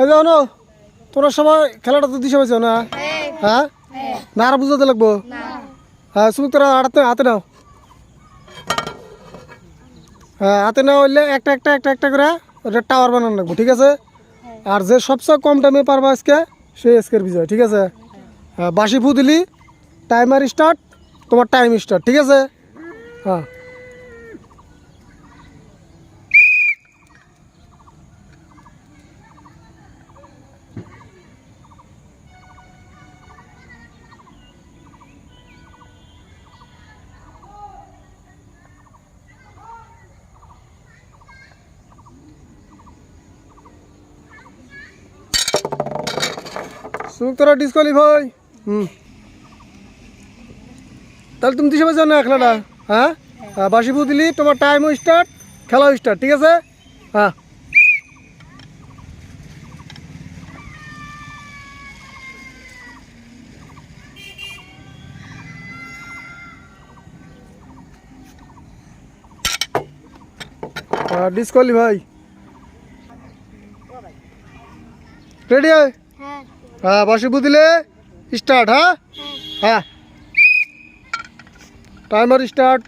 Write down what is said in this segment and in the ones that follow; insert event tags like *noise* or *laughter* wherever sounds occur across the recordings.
অনু তোরা সবাই খেলাটা তো দিশে পাইছো না? হ্যাঁ? না আর বুঝাতে লাগবো? হ্যাঁ সুখ তোরা হাতে হাতে নাও। হ্যাঁ হাতে নাও হইলে একটা একটা একটা একটা করে ওটা টাওয়ার বানানো লাগবো ঠিক আছে? আর যে সবচেয়ে কম টাইমে পারবা আজকে সেই আজকের বিজয় ঠিক আছে? হ্যাঁ বাসি ফু দিলি টাইমার স্টার্ট তোমার টাইম স্টার্ট ঠিক আছে? হ্যাঁ। তোরা ডিসকোয়ালিফাই হুম। তাহলে তুমি দিশে পাইছো না খেলাটা? হ্যাঁ? বাসি ফু দিলি, তোমার টাইমও স্টার্ট খেলাও স্টার্ট ঠিক আছে? হ্যাঁ। ডিসকোয়ালিফাই রেডি হয়? হ্যাঁ বাসি বুদিলে স্টার্ট হ্যাঁ? হ্যাঁ। টাইমার স্টার্ট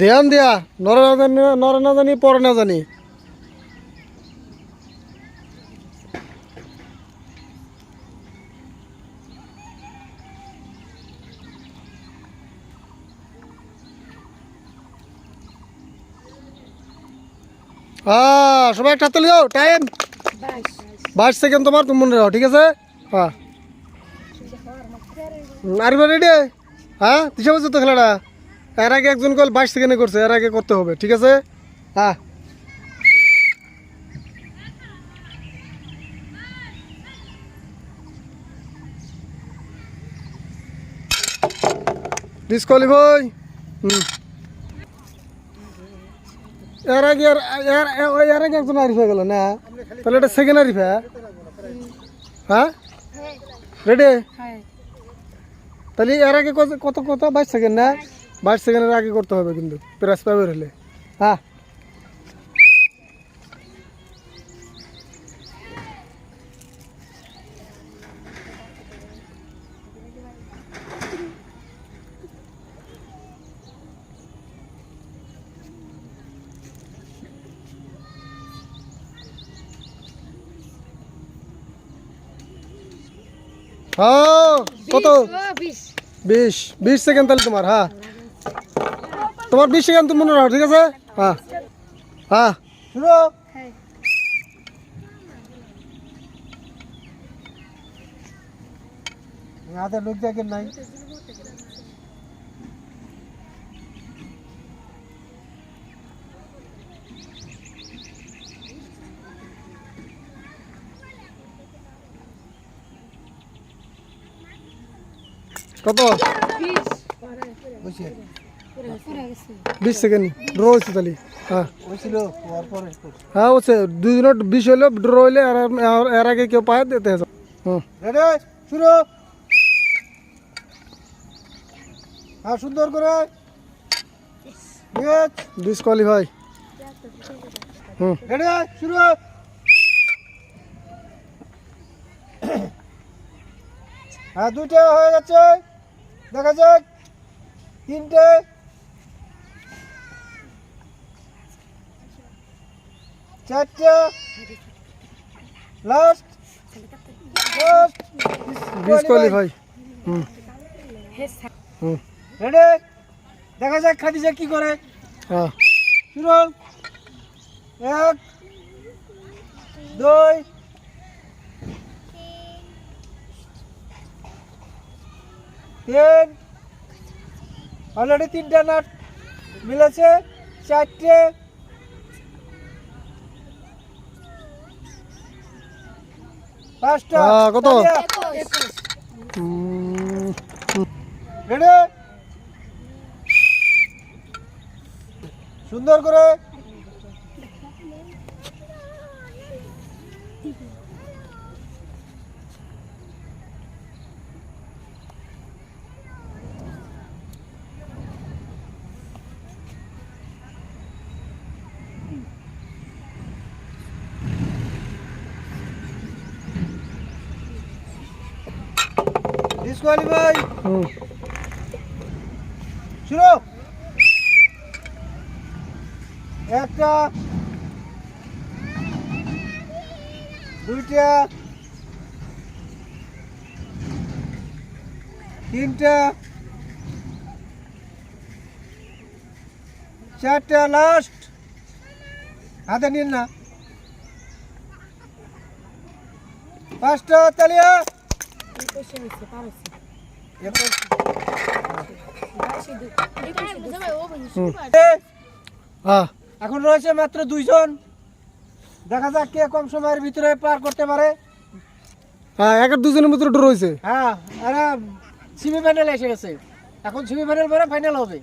ধ্যান দিয়া নরে না জানি নরে না জানি পরে না জানি। সবাই একটা হাতে লিও টাইম বাইশ সেকেন্ড তোমার, তুমি মনে রাখো, ঠিক আছে? হ্যাঁ। আরিবা রেডি হ্যাঁ? দিশা বলছো তো খেলাটা। এর আগে একজন কল বাইশ সেকেন্ডে করছে, এর আগে করতে হবে, ঠিক আছে? হ্যাঁ। ডিসকোয়ালিফাই হুম। এর আগে আর এর আগে একজন আরিফা হয়ে গেল না? তাহলে এটা সেকেন্ড আরিফা হ্যাঁ? হ্যাঁ? রেডি হ্যাঁ। তাহলে এর আগে কত কত কত? বাইশ সেকেন্ড না? বাইশ সেকেন্ডের আগে করতে হবে কিন্তু প্রাইস পাবে হলে। হ্যাঁ? হ্যাঁ কত? বিশ বিশ। সেকেন্ড তাহলে তোমার হ্যাঁ। তোমার বিশ সেকেন্ড তুমি মনে রাখো ঠিক আছে? হ্যাঁ। হ্যাঁ। হ্যাঁ। হাতে লোক দেখেন নাই। কত বিশ বুঝছি পুরা গেছে বিশ সেকেন্ড ড্র হয়েছে তাহলে হ্যাঁ হয়েছিল হওয়ার পরে হ্যাঁ হচ্ছে দুই মিনিট বিশ হইলে ড্র হইলে আর আর- এর আগে কেউ পায় দিতে হবে হুম রেডি শুরু হ্যাঁ সুন্দর করে নিয়ে ডিসকোয়ালিফাই হুম রেডি শুরু হ্যাঁ দুইটা হয়ে গেছে দেখা যাক। তিনটে। চারটে। লাস্ট লাস্ট ডিসকোয়ালিফাই হুম। হুম। রেডি দেখা যাক খাদিজা কি করে। হ্যাঁ। শুরু এক দুই তিন। অলরেডি তিনটা নাট মিলেছে চারটে। পাঁচটা। কত? রেডি সুন্দর করে। ডিসকোয়ালিফাই হুম। শুরু একটা দুইটা তিনটা চারটা লাস্ট হাতে নিন না। পাঁচটা তালিয়া। এখন রয়েছে মাত্র দুইজন। দেখা যাক কে কম সময়ের ভিতরে পার করতে পারে। হ্যাঁ একের দুজনের মতো ডর হয়েছে হ্যাঁ সেমিফাইনাল এসে গেছে। এখন সেমিফাইনাল পরে ফাইনাল হবে।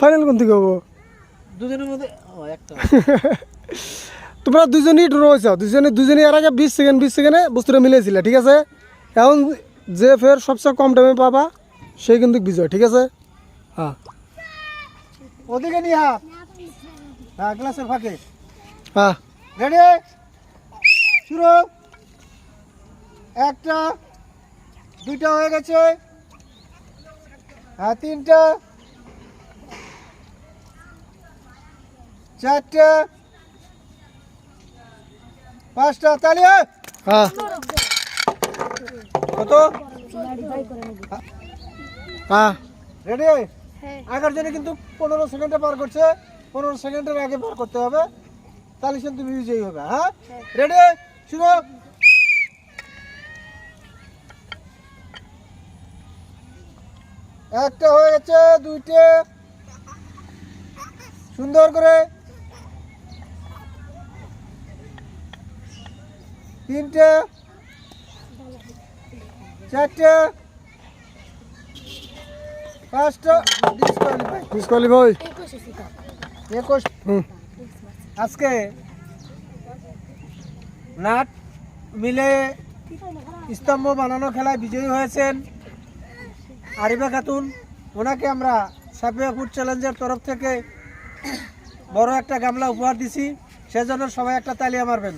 ফাইনাল কোন থেকে হব? দুজনের মধ্যে ও একটা। *laughs* তোমরা দুজনেই ড্র হয়েছ। দুজনে দুজনে এর আগে বিশ সেকেন্ড বিশ সেকেন্ডে বস্তুটা মিলেছিল ঠিক আছে? এখন যে ফের সবচেয়ে কম টাইমে পাবা সেই কিন্তু বিজয় ঠিক আছে? হ্যাঁ। ওদিকে নিয়ে হাত হ্যাঁ গ্লাসের ফাঁকে। হ্যাঁ। রেডি? শুরু। একটা দুইটা হয়ে গেছে। হ্যাঁ তিনটা। চারটা। পাঁচটা। তালিয়া হ্যাঁ। কত? হ্যাঁ রেডি? আগের জন্য কিন্তু পনেরো সেকেন্ডে পার করছে। পনেরো সেকেন্ডের আগে পার করতে হবে। তাহলে কিন্তু তুমি বিজয়ী হবে হ্যাঁ? রেডি শুরু? একটা হয়ে গেছে, দুইটে। সুন্দর করে। তিনটে। চারটে। পাঁচটা। ডিসকোয়ালিফাই ডিসকোয়ালিফাই একুশ আজকে নাট মিলে স্তম্ভ বানানো খেলায় বিজয়ী হয়েছেন আরিবা খাতুন। ওনাকে আমরা সাপিয়া ফুড চ্যালেঞ্জের তরফ থেকে বড় একটা গামলা উপহার দিছি। সেজন্য সবাই একটা তালিয়া মারবেন।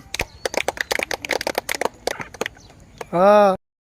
হ্যাঁ।